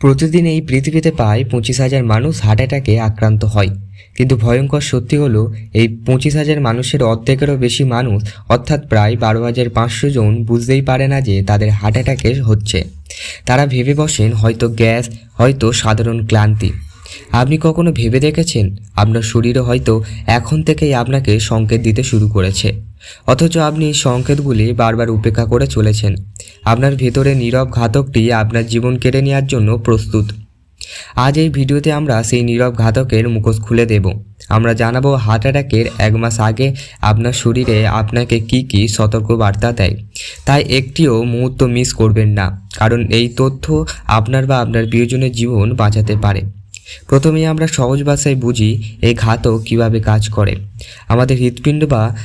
প্রতিদিন এই পৃথিবীতে প্রায় পঁচিশ হাজার মানুষ হার্ট অ্যাটাকে আক্রান্ত হয়। কিন্তু ভয়ঙ্কর সত্যি হলো, এই পঁচিশ হাজার মানুষের অর্ধেকেরও বেশি মানুষ, অর্থাৎ প্রায় বারো হাজার পাঁচশো জন বুঝতেই পারে না যে তাদের হার্ট অ্যাটাকে হচ্ছে। তারা ভেবে বসেন, হয়তো গ্যাস, হয়তো সাধারণ ক্লান্তি। আপনি কখনো ভেবে দেখেছেন? আপনার শরীরে হয়তো এখন থেকেই আপনাকে সংকেত দিতে শুরু করেছে। অথচ আপনি সংকেতগুলি বারবার উপেক্ষা করে চলেছেন। আপনার ভেতরে নীরব ঘাতকটি আপনার জীবন কেড়ে নেওয়ার জন্য প্রস্তুত। আজ এই ভিডিওতে আমরা সেই নীরব ঘাতকের মুখোশ খুলে দেব। আমরা জানাব হার্ট অ্যাটাকের এক মাস আগে আপনার শরীরে আপনাকে কি কি সতর্ক বার্তা দেয়। তাই একটিও মুহূর্ত মিস করবেন না, কারণ এই তথ্য আপনার বা আপনার প্রিয়জনের জীবন বাঁচাতে পারে। প্রথমেই আমরা সহজ ভাষায় বুঝি এই ঘাতক কীভাবে কাজ করে। আমাদের হৃৎপিণ্ড বা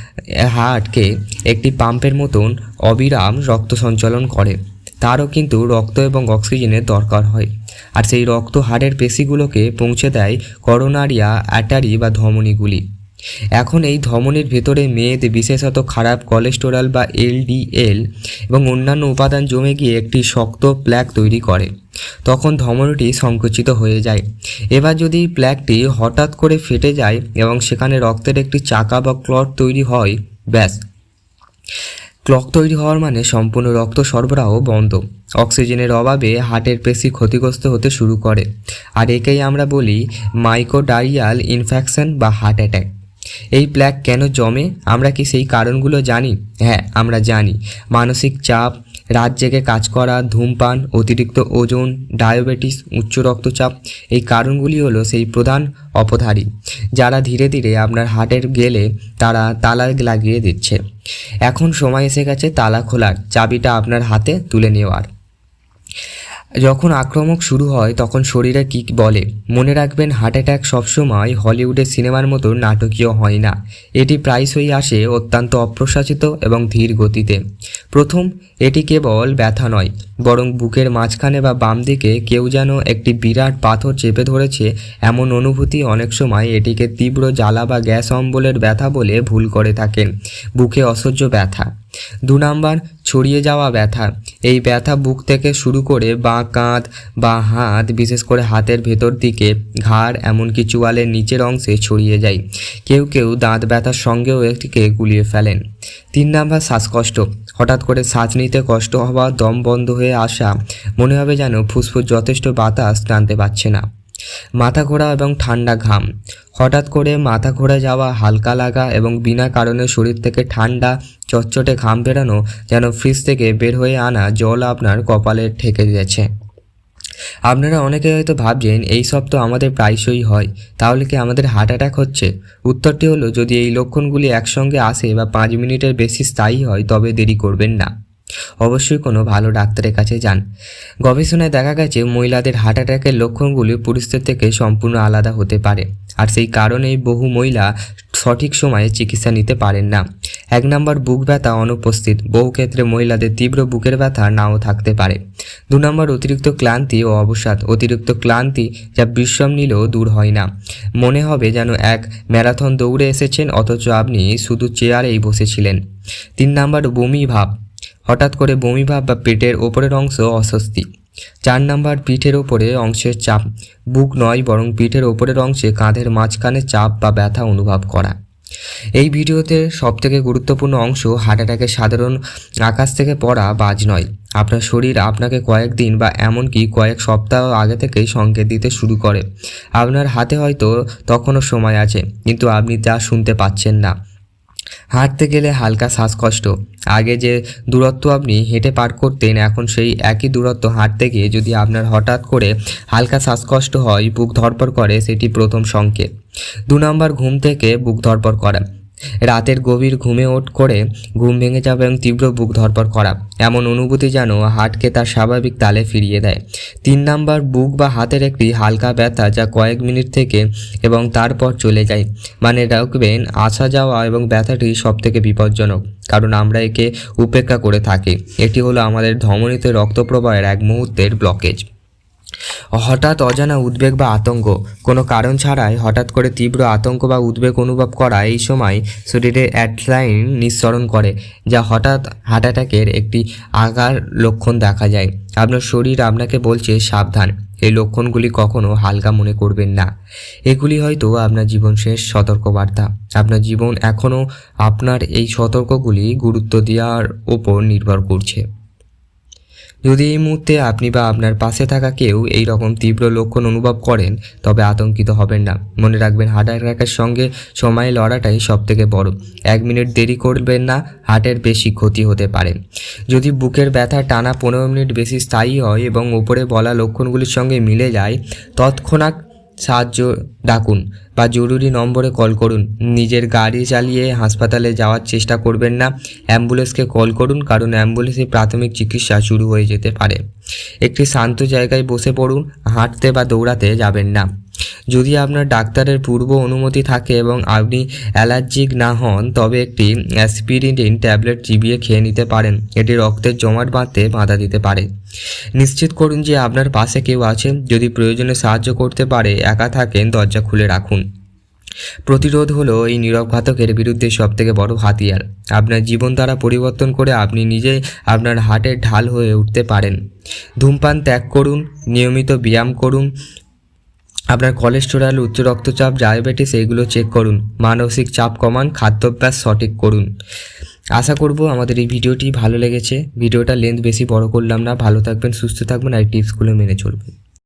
হার্টকে একটি পাম্পের মতন অবিরাম রক্ত সঞ্চালন করে। তারও কিন্তু রক্ত এবং অক্সিজেনের দরকার হয়। আর সেই রক্ত হাড়ের পেশিগুলোকে পৌঁছে দেয় করোনারিয়া, অ্যাটারি বা ধমনীগুলি। এখন এই ধমনীর ভেতরে মেদ, বিশেষত খারাপ কোলেস্টেরল বা এলডিএল এবং অন্যান্য উপাদান জমে গিয়ে একটি শক্ত প্ল্যাক তৈরি করে। তখন ধমনীটি সংকুচিত হয়ে যায়। এবার যদি প্ল্যাকটি হঠাৎ করে ফেটে যায় এবং সেখানে রক্তের একটি চাকা বা ক্লট তৈরি হয়, ব্যাস। ক্লক তৈরি হওয়ার মানে সম্পূর্ণ রক্ত সরবরাহ বন্ধ। অক্সিজেনের অভাবে হার্টের পেশি ক্ষতিগ্রস্ত হতে শুরু করে। আর একেই আমরা বলি মাইকোডাইয়াল ইনফেকশন বা হার্ট অ্যাটাক। এই প্ল্যাক কেন জমে? আমরা কি সেই কারণগুলো জানি? হ্যাঁ আমরা জানি। মানসিক চাপ রাত জেগে কাজ করা, ধূমপান, অতিরিক্ত ওজন, ডায়াবেটিস, উচ্চ রক্তচাপ, এই কারণগুলি হলো সেই প্রধান অপধারী, যারা ধীরে ধীরে আপনার হার্টের গেলে তারা তালা লাগিয়ে দিচ্ছে। এখন সময় এসে গেছে তালা খোলার, চাবিটা আপনার হাতে তুলে নেওয়ার। যখন আক্রমক শুরু হয়, তখন শরীরে কী বলে। মনে রাখবেন, হার্ট অ্যাটাক সবসময় হলিউডের সিনেমার মতো নাটকীয় হয় না। এটি প্রায়শই আসে অত্যন্ত অপ্রশাসিত এবং ধীর গতিতে। প্রথম, এটি কেবল ব্যথা নয়, বরং বুকের মাঝখানে বা বাম দিকে কেউ যেন একটি বিরাট পাথর চেপে ধরেছে, এমন অনুভূতি অনেক সময় এটিকে তীব্র জ্বালা বা গ্যাস অম্বলের ব্যথা বলে ভুল করে থাকেন। বুকে অসহ্য ব্যথা। দু নাম্বার, ছড়িয়ে যাওয়া ব্যথা। এই ব্যথা বুক থেকে শুরু করে বাঁ কাঁধ বা হাত, বিশেষ করে হাতের ভেতর দিকে, ঘাড়, এমনকি চুয়ালের নিচের অংশে ছড়িয়ে যায়। কেউ কেউ দাঁত ব্যথার সঙ্গেও এটিকে গুলিয়ে ফেলেন। তিন নাম্বার, শ্বাসকষ্ট। হঠাৎ করে শ্বাস নিতে কষ্ট হওয়া, দম বন্ধ হয়ে আসা, মনে হবে যেন ফুসফুস যথেষ্ট বাতাস টানতে পারছে না। মাথা ঘোরা এবং ঠান্ডা ঘাম। হঠাৎ করে মাথা ঘোরা যাওয়া হালকা লাগা এবং বিনা কারণে শরীর থেকে ঠান্ডা, চটচটে ঘাম বেরানো যেন ফ্রিজ থেকে বের হয়ে আনা জল আপনার কপালে ঠেকে গেছে আপনারা অনেকে হয়তো ভাবছেন, এই সব তো আমাদের প্রায়শই হয়, তাহলে কি আমাদের হার্ট অ্যাটাক হচ্ছে? উত্তরটি হলো, যদি এই লক্ষণগুলি একসঙ্গে আসে বা পাঁচ মিনিটের বেশি স্থায়ী হয়, তবে দেরি করবেন না। অবশ্যই কোনো ভালো ডাক্তারের কাছে যান। গবেষণায় দেখা গেছে, মহিলাদের হার্ট অ্যাটাকের লক্ষণগুলি পুরুষদের থেকে সম্পূর্ণ আলাদা হতে পারে, আর সেই কারণেই বহু মহিলা সঠিক সময়ে চিকিৎসা নিতে পারেন না। এক নম্বর, বুক ব্যথা অনুপস্থিত। বহু ক্ষেত্রে মহিলাদের তীব্র বুকের ব্যথা নাও থাকতে পারে। দু নম্বর, অতিরিক্ত ক্লান্তি ও অবসাদ। অতিরিক্ত ক্লান্তি যা বিশ্রাম নিলেও দূর হয় না। মনে হবে যেন এক ম্যারাথন দৌড়ে এসেছেন, অথচ আপনি শুধু চেয়ারেই বসেছিলেন। তিন নম্বর, বমি ভাব। হঠাৎ করে বমি ভাব বা পেটের ওপরের অংশ অস্বস্তি। চার নাম্বার পিঠের ওপরে অংশের চাপ। বুক নয়, বরং পিঠের ওপরের অংশে কাঁধের মাঝখানে চাপ বা ব্যথা অনুভব করা। এই ভিডিওতে সবথেকে গুরুত্বপূর্ণ অংশ হার্ট অ্যাটাকের সাধারণ আকাশ থেকে পড়া বাজ নয়। আপনার শরীর আপনাকে কয়েকদিন বা এমনকি কয়েক সপ্তাহ আগে থেকেই সংকেত দিতে শুরু করে। আপনার হাতে হয়তো তখনও সময় আছে, কিন্তু আপনি তা শুনতে পাচ্ছেন না। হাঁটতে গেলে হালকা শ্বাসকষ্ট। আগে যে দূরত্ব আপনি হেঁটে পার করতেন, এখন সেই একই দূরত্ব হাঁটতে গিয়ে যদি আপনার হঠাৎ করে হালকা শ্বাসকষ্ট হয়, বুক ধরপড় করে, সেটি প্রথম সংকেত। দু নম্বর ঘুম থেকে বুক ধরপড় করা। রাতের গভীর ঘুমে ওঠ করে ঘুম ভেঙে যাবে এবং তীব্র বুক ধরপড় করা। এমন অনুভূতি যেন হাটকে তার স্বাভাবিক তালে ফিরিয়ে দেয়। তিন নাম্বার বুক বা হাতের একটি হালকা ব্যথা যা কয়েক মিনিট থেকে এবং তারপর চলে যায়। মানে রাখবেন আসা যাওয়া এবং ব্যথাটি সবথেকে বিপজ্জনক, কারণ আমরা একে উপেক্ষা করে থাকি। এটি হলো আমাদের ধমনীতে রক্ত প্রবাহের এক মুহূর্তের ব্লকেজ হঠাৎ অজানা উদ্বেগ বা আতঙ্ক। কোনো কারণ ছাড়াই হঠাৎ করে তীব্র আতঙ্ক বা উদ্বেগ অনুভব করা এই সময় শরীরে অ্যাডলাইন নিঃসরণ করে, যা হঠাৎ হার্ট অ্যাটাকের একটি আগার লক্ষণ দেখা যায়। আপনার শরীর আপনাকে বলছে, সাবধান, এই লক্ষণগুলি কখনো হালকা মনে করবেন না। এগুলি হয়তো আপনার জীবন শেষ সতর্কবার্তা। আপনার জীবন এখনও আপনার এই সতর্কগুলি গুরুত্ব দেওয়ার ওপর নির্ভর করছে। যদি এই মুহূর্তে আপনি বা আপনার পাশে থাকা কেউ এই রকম তীব্র লক্ষণ অনুভব করেন, তবে আতঙ্কিত হবেন না। মনে রাখবেন, হার্ট অ্যাটাকের সঙ্গে সময় লড়াটাই সব থেকে বড়। এক মিনিট দেরি করবেন না, হার্টের বেশি ক্ষতি হতে পারে। যদি বুকের ব্যথা টানা পনেরো মিনিট বেশি স্থায়ী হয় এবং ওপরে বলা লক্ষণগুলির সঙ্গে মিলে যায়, তৎক্ষণাৎ সাহায্য ডাকুন বা জরুরি নম্বরে কল করুন। নিজের গাড়ি চালিয়ে হাসপাতালে যাওয়ার চেষ্টা করবেন না। অ্যাম্বুলেন্সকে কল করুন কারণ অ্যাম্বুলেন্সে প্রাথমিক চিকিৎসা শুরু হয়ে যেতে পারে। একটি শান্ত জায়গায় বসে পড়ুন, হাঁটতে বা দৌড়াতে যাবেন না। যদি আপনার ডাক্তারের পূর্ব অনুমতি থাকে এবং আপনি অ্যালার্জিক না হন, তবে একটি অ্যাসপিরিন ট্যাবলেট চিবিয়ে খেয়ে নিতে পারেন। এটি রক্তের জমাট বাঁধতে বাধা দিতে পারে। নিশ্চিত করুন যে আপনার পাশে কেউ আছে যদি প্রয়োজনে সাহায্য করতে পারে, একা থাকেন, দরজা খুলে রাখুন। প্রতিরোধ হলো এই নীরব ঘাতকের বিরুদ্ধে সবথেকে বড় হাতিয়ার। আপনার জীবন দ্বারা পরিবর্তন করে আপনি নিজেই আপনার হাটের ঢাল হয়ে উঠতে পারেন। ধূমপান ত্যাগ করুন, নিয়মিত ব্যায়াম করুন আপনার কোলেস্টেরল উচ্চ রক্তচাপ ডায়াবেটিস এইগুলো চেক করুন। মানসিক চাপ কমান, খাদ্যাভ্যাস সঠিক করুন। আশা করব আমাদের এই ভিডিওটি ভালো লেগেছে। ভিডিওটা লেন্থ বেশি বড় করলাম না। ভালো থাকবেন, সুস্থ থাকবেন আর টিপসগুলো মেনে চলবেন।